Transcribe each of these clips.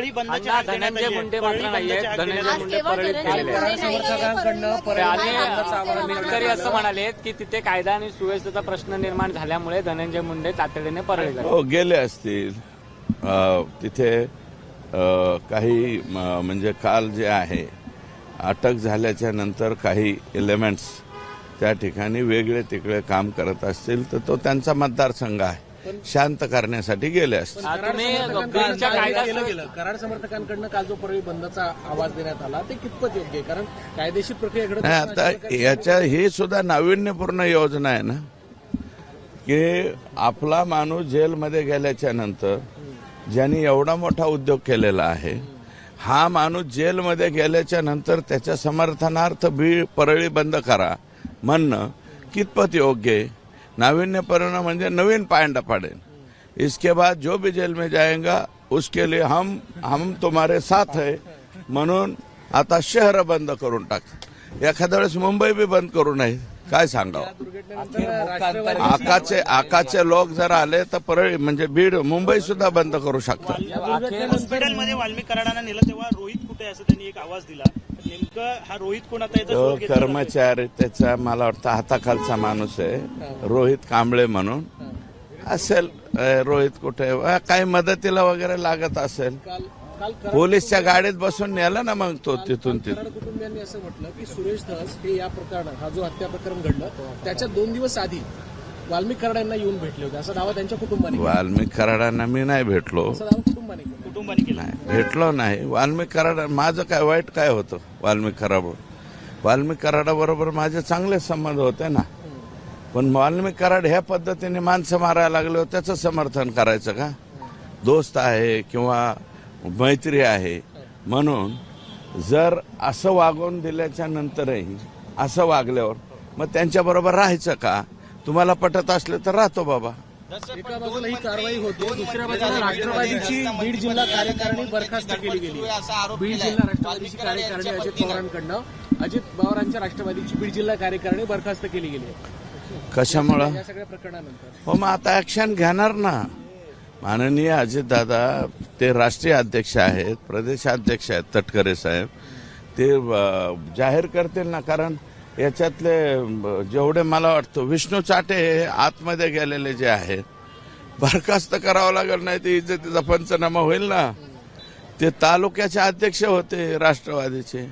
धनंजय आली आहे. मुंडे मात्र देण्यात धनंजय मुंडे परळीत धनंजय गेलेले आहेत. नाहीये, आणि शेतकरी असं म्हणालेत की तिथे कायदा आणि सुव्यवस्थेचा प्रश्न निर्माण झाल्यामुळे धनंजय मुंडे तातडीने परळी हो गेले असतील. अ, तिथे अ, काही म, म्हणजे काल जे आहे अटक झाल्याच्यानंतर काही एलिमेंट्स त्या ठिकाणी वेगळे तिकडे काम करत असतील तर तो त्यांचा मतदारसंघ आहे. शांत करण्यासाठी गेले आ, तुम्ही समर्थकांकडनं काल जो परळी बंदचा आवाज देण्यात आला ते कितपत योग्य कारण कायदेशीर आता याच्या ही सुद्धा नाविन्यपूर्ण योजना आहे ना की आपला माणूस जेलमध्ये गेल्याच्यानंतर ज्यांनी एवढा मोठा उद्योग केलेला आहे हा माणूस जेलमध्ये गेल्याच्यानंतर त्याच्या समर्थनार्थ बी परळी बंद करा म्हणणं कितपत योग्य आहे? नाविन्यपूर्ण म्हणजे नवीन पायंडा पाडेन इसके बाद जो भी जेल में जाएगा उसके लिए हम हम तुम्हारे साथ है। म्हणून आता शहर बंद करून टाक. एखाद्या वेळेस मुंबई बी बंद करू नये. काय सांगावं? आकाचे आकाचे लोक जर आले तर परळी म्हणजे बीड मुंबई सुद्धा बंद करू शकतात. हॉस्पिटलमध्ये वाल्मिक कराडांना नेलं तेव्हा रोहित कुठे असं त्यांनी एक आवाज दिला. नेमकं हा रोहित कोणाचा याचा तो शोध घेतला जातोय. कर्मचारी त्याचा मला वाटतं हाताखालचा माणूस आहे. रोहित कांबळे म्हणून. असेल अ, रोहित कुठे? अ, काही मदतीला वगैरे लागत असेल. काल काल कराड पोलीसच्या गाडीत बसून नेलं ना मग तो तिथून तिथून. कराड कुटुंबियांनी असं म्हटलं की सुरेश धस हे या प्रकरणात हा जो हत्या प्रकरण घडलं त्याच्या दोन दिवस आधी वाल्मिक कराड यांना येऊन भेटले होते. असा दावा त्यांच्या कुटुंबाने केला. वाल्मिक कराडांना मी नाही भेटलो. असा दावा कुटुंबाने केला. कुटुंबाने नाही भेटलो नाही. वाल्मिक कराड माझं काय वाईट काय होतं वाल्मिक कराड वाल्मिक कराडाबरोबर माझे चांगले संबंध होते ना. पण वाल्मिक कराड ह्या पद्धतीने माणसं मारायला लागले त्याचं समर्थन करायचं का? दोस्त आहे किंवा मैत्री आहे. म्हणून जर असं वागवून दिल्याच्या नंतरही असं वागल्यावर मग त्यांच्याबरोबर राहायचं का? तुम्हाला पटत असलं तर राहतो बाबा. एका बाजूला ही कारवाई होते दुसऱ्या बाजूला राष्ट्रवादीची बीड जिल्हा कार्यकारिणी बरखास्त केली गेली बीड जिल्हा राष्ट्रवादीची कार्यकारिणी अजित पवारांकडनं अजित पवारांच्या राष्ट्रवादीची बीड जिल्हा कार्यकारिणी बरखास्त केली गेली आहे. कशामुळं? या सगळ्या प्रकरणानंतर. हो मग आता ऍक्शन घेणार ना? माननीय अजितदादा ते राष्ट्रीय अध्यक्ष आहेत प्रदेशाध्यक्ष आहेत तटकरे साहेब. ते अ, जाहीर करतील ना? कारण याच्यातले जेवढे मला वाटतं विष्णू चाटे हे आतमध्ये गेलेले जे आहेत बरखास्त करावं लागेल नाही ते इज्जतीचा पंचनामा होईल ना. ते तालुक्याचे अध्यक्ष होते राष्ट्रवादीचे.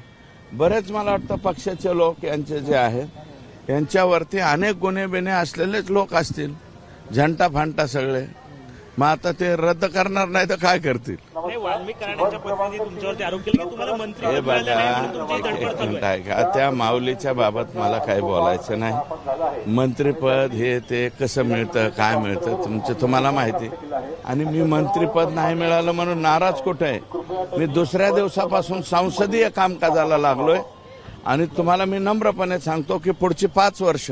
बरेच मला वाटतं पक्षाचे लोक यांचे जे आहेत यांच्यावरती अनेक गुन्हे बिन्हे असलेलेच लोक असतील. झंटा फांटा सगळे. मग आता ते रद्द करणार नाही तर काय करतील? हे बघा का त्या माऊलीच्या बाबत मला काही बोलायचं नाही. मंत्रीपद हे ते कसं मिळतं काय मिळतं तुमचं तुम्हाला माहिती. आणि मी मंत्रीपद नाही मिळालं म्हणून नाराज कुठे आहे? मी दुसऱ्या दिवसापासून संसदीय कामकाजाला लागलोय. आणि तुम्हाला मी नम्रपणे सांगतो की पुढची पाच वर्ष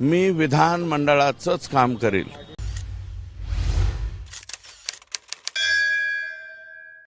मी विधानमंडळाचंच काम करील.